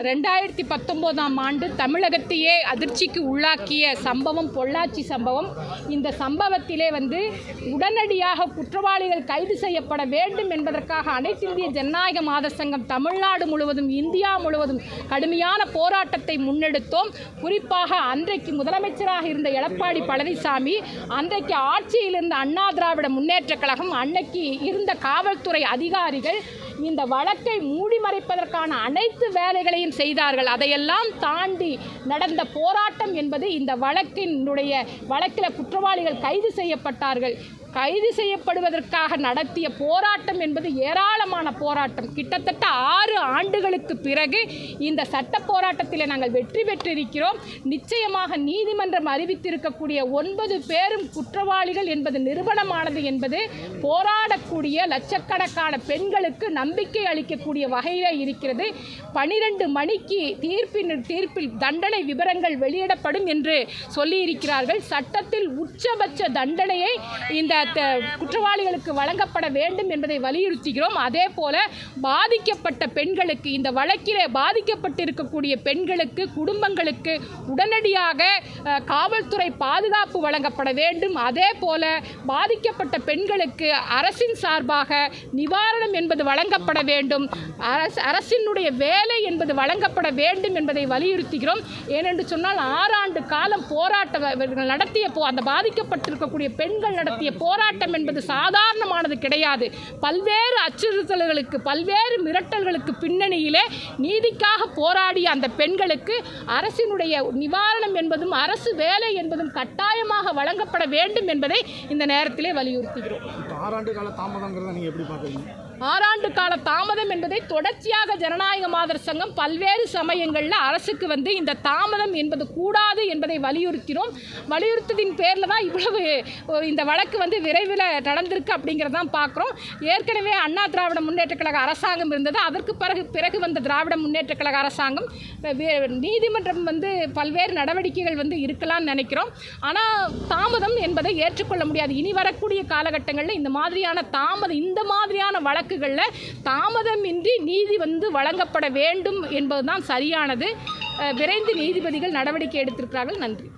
ரெண்டாயிரத்தி பத்தொம்போதாம் ஆண்டு தமிழகத்தையே அதிர்ச்சிக்கு உள்ளாக்கிய சம்பவம் பொள்ளாச்சி சம்பவம். இந்த சம்பவத்திலே வந்து உடனடியாக குற்றவாளிகள் கைது செய்யப்பட வேண்டும் என்பதற்காக அனைத்து இந்திய ஜனநாயக மாதர் சங்கம் தமிழ்நாடு முழுவதும் இந்தியா முழுவதும் கடுமையான போராட்டத்தை முன்னெடுத்தோம். குறிப்பாக அன்றைக்கு முதலமைச்சராக இருந்த எடப்பாடி பழனிசாமி அன்றைக்கு ஆட்சியில் இருந்த அண்ணா திராவிட முன்னேற்றக் கழகம் அன்னைக்கு இருந்த காவல்துறை அதிகாரிகள் இந்த வழக்கை மூடி மறைப்பதற்கான அனைத்து வேலைகளையும் செய்தார்கள். அதையெல்லாம் தாண்டி நடந்த போராட்டம் என்பது இந்த வழக்கினுடைய வழக்கில் குற்றவாளிகள் கைது செய்யப்பட்டார்கள். கைது செய்யப்படுவதற்காக நடத்திய போராட்டம் என்பது ஏராளமான போராட்டம். கிட்டத்தட்ட ஆறு ஆண்டுகளுக்கு பிறகு இந்த சட்ட போராட்டத்தில் நாங்கள் வெற்றி பெற்றிருக்கிறோம். நிச்சயமாக நீதிமன்றம் அறிவித்திருக்கக்கூடிய ஒன்பது பேரும் குற்றவாளிகள் என்பது நிறுவனமானது என்பது போராடக்கூடிய லட்சக்கணக்கான பெண்களுக்கு நம்பிக்கை அளிக்கக்கூடிய வகையில் இருக்கிறது. பனிரெண்டு மணிக்கு தீர்ப்பின் தீர்ப்பில் தண்டனை விவரங்கள் வெளியிடப்படும் என்று சொல்லியிருக்கிறார்கள். சட்டத்தில் உச்சபட்ச தண்டனையை இந்த குற்றவாளிகளுக்கு வழங்கப்பட வேண்டும் என்பதை வலியுறுத்துகிறோம். அதே போல பாதிக்கப்பட்ட பெண்களுக்கு இந்த வழக்கிலே பாதிக்கப்பட்டிருக்கக்கூடிய பெண்களுக்கு குடும்பங்களுக்கு உடனடியாக காவல்துறை பாதுகாப்பு வழங்கப்பட வேண்டும். அதே போல பாதிக்கப்பட்ட பெண்களுக்கு அரசின் சார்பாக நிவாரணம் என்பது வழங்கப்பட வேண்டும். அரசு அரசினுடைய வேலை என்பது வழங்கப்பட வேண்டும் என்பதை வலியுறுத்துகிறோம். ஏனென்று சொன்னால் ஆறாண்டு காலம் போராட்டம் இவர்கள் நடத்திய போ அந்த பாதிக்கப்பட்டிருக்கக்கூடிய பெண்கள் நடத்திய போராட்டம் என்பது சாதாரணமானது கிடையாது. பல்வேறு அச்சுறுத்தல்களுக்கு பல்வேறு மிரட்டல்களுக்கு பின்னணியிலே நீதிக்காக போராடிய அந்த பெண்களுக்கு அரசினுடைய நிவாரணம் என்பதும் அரசு வேலை என்பதும் கட்டாயமாக வழங்கப்பட வேண்டும் என்பதை இந்த நேரத்திலே வலியுறுத்துகிறோம். ஆறாண்டு கால தாமதங்கிறத நீங்கள் எப்படி பார்க்குறீங்க? ஆறாண்டு கால தாமதம் என்பதை தொடர்ச்சியாக ஜனநாயக மாதர் சங்கம் பல்வேறு சமயங்களில் அரசுக்கு வந்து இந்த தாமதம் என்பது கூடாது என்பதை வலியுறுத்தினோம். வலியுறுத்ததின் பேரில் தான் இவ்வளவு இந்த வழக்கு வந்து விரைவில் நடந்திருக்கு அப்படிங்கிறதான் பார்க்குறோம் ஏற்கனவே அண்ணா திராவிட முன்னேற்ற கழக அரசாங்கம் இருந்தது. அதற்கு பிறகு பிறகு வந்த திராவிட முன்னேற்ற கழக அரசாங்கம் நீதிமன்றம் வந்து பல்வேறு நடவடிக்கைகள் வந்து இருக்கலாம்னு நினைக்கிறோம். ஆனால் தாமதம் என்பதை ஏற்றுக்கொள்ள முடியாது. இனி வரக்கூடிய காலகட்டங்களில் இந்த மாதிரியான தாமதம் இந்த மாதிரியான வழக்கு வழக்குகளில் தாமதமின்றி நீதி வந்து வழங்கப்பட வேண்டும் என்பதுதான் சரியானது. விரைந்து நீதிபதிகள் நடவடிக்கை எடுத்திருக்கிறார்கள். நன்றி.